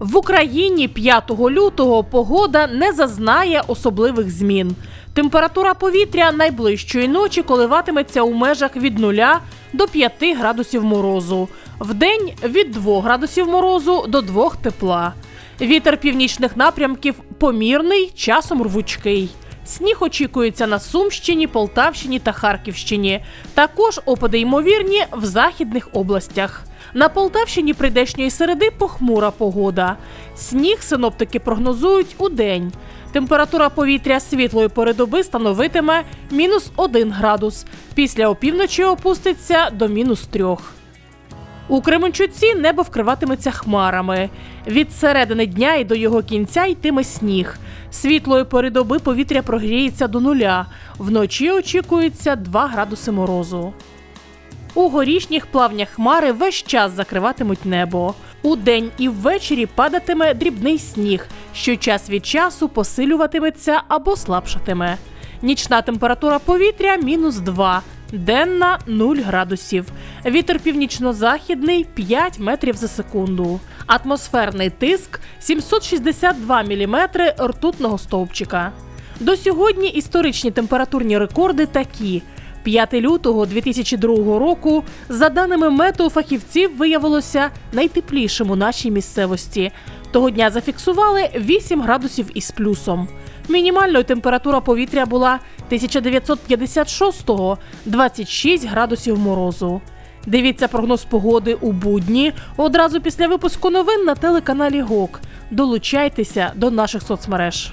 В Україні 5 лютого погода не зазнає особливих змін. Температура повітря найближчої ночі коливатиметься у межах від 0 до 5 градусів морозу. Вдень від 2 градусів морозу до 2 тепла. Вітер північних напрямків помірний, часом рвучкий. Сніг очікується на Сумщині, Полтавщині та Харківщині. Також опади ймовірні в західних областях. На Полтавщині прийдешньої середи похмура погода. Сніг синоптики прогнозують у день. Температура повітря світлої пори доби становитиме мінус 1 градус. Після опівночі опуститься до мінус 3. У Кременчуці небо вкриватиметься хмарами. Від середини дня і до його кінця йтиме сніг. Світлої пори доби повітря прогріється до нуля. Вночі очікується 2 градуси морозу. У горішніх плавнях хмари весь час закриватимуть небо. У день і ввечері падатиме дрібний сніг, що час від часу посилюватиметься або слабшатиме. Нічна температура повітря мінус 2, денна 0 градусів. Вітер північно-західний 5 метрів за секунду. Атмосферний тиск 762 міліметри ртутного стовпчика. До сьогодні історичні температурні рекорди такі. 5 лютого 2002 року, за даними метео фахівців, виявилося найтеплішим у нашій місцевості. Того дня зафіксували 8 градусів із плюсом. Мінімальною температура повітря була 1956-го – 26 градусів морозу. Дивіться прогноз погоди у будні одразу після випуску новин на телеканалі ГОК. Долучайтеся до наших соцмереж.